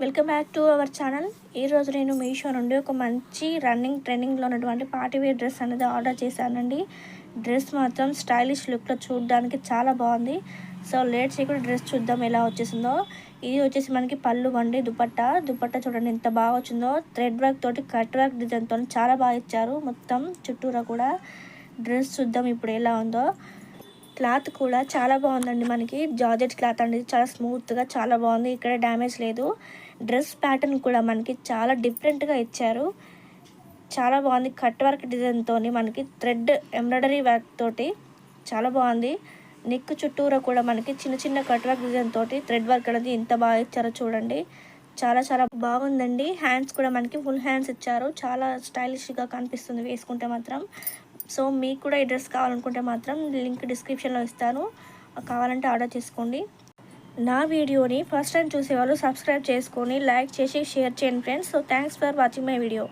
Welcome back to our channel. ఈరోజు నేను మీషో నుండి ఒక మంచి రన్నింగ్ ట్రెండింగ్లో ఉన్నటువంటి పార్టీ వేర్ డ్రెస్ అనేది ఆర్డర్ చేశానండి. డ్రెస్ మాత్రం స్టైలిష్ లుక్లో చూడడానికి చాలా బాగుంది. సో లేట్ చేయకుండా డ్రెస్ చూద్దాం ఎలా వచ్చేసిందో. ఇది వచ్చేసి మనకి పళ్ళు వండి దుపట్టా. దుపట్టా చూడండి ఎంత బాగా వచ్చిందో. థ్రెడ్ వర్క్ తోటి కట్ వర్క్ డిజైన్తో చాలా బాగా ఇచ్చారు. మొత్తం చుట్టూరా కూడా డ్రెస్ చూద్దాం ఇప్పుడు ఎలా ఉందో. క్లాత్ కూడా చాలా బాగుందండి మనకి. జార్జెట్ క్లాత్ అండి. చాలా స్మూత్గా చాలా బాగుంది. ఇక్కడ డ్యామేజ్ లేదు. డ్రెస్ ప్యాటర్న్ కూడా మనకి చాలా డిఫరెంట్గా ఇచ్చారు. చాలా బాగుంది. కట్ వర్క్ డిజైన్తో మనకి థ్రెడ్ ఎంబ్రాయిడరీ వర్క్ తోటి చాలా బాగుంది. నెక్ చుట్టూరా కూడా మనకి చిన్న చిన్న కట్ వర్క్ డిజైన్ తోటి థ్రెడ్ వర్క్ అనేది ఎంత బాగా ఇచ్చారో చూడండి. చాలా చాలా బాగుందండి. హ్యాండ్స్ కూడా మనకి ఫుల్ హ్యాండ్స్ ఇచ్చారు. చాలా స్టైలిష్గా కనిపిస్తుంది వేసుకుంటే మాత్రం. సో మీకు కూడా ఈ డ్రెస్ కావాలనుకుంటే మాత్రం లింక్ డిస్క్రిప్షన్లో ఇస్తాను. కావాలంటే ఆర్డర్ చేసుకోండి. నా వీడియోని ఫస్ట్ టైం చూసేవాళ్ళు సబ్స్క్రైబ్ చేసుకొని లైక్ చేసి షేర్ చేయండి friends so thanks for watching my video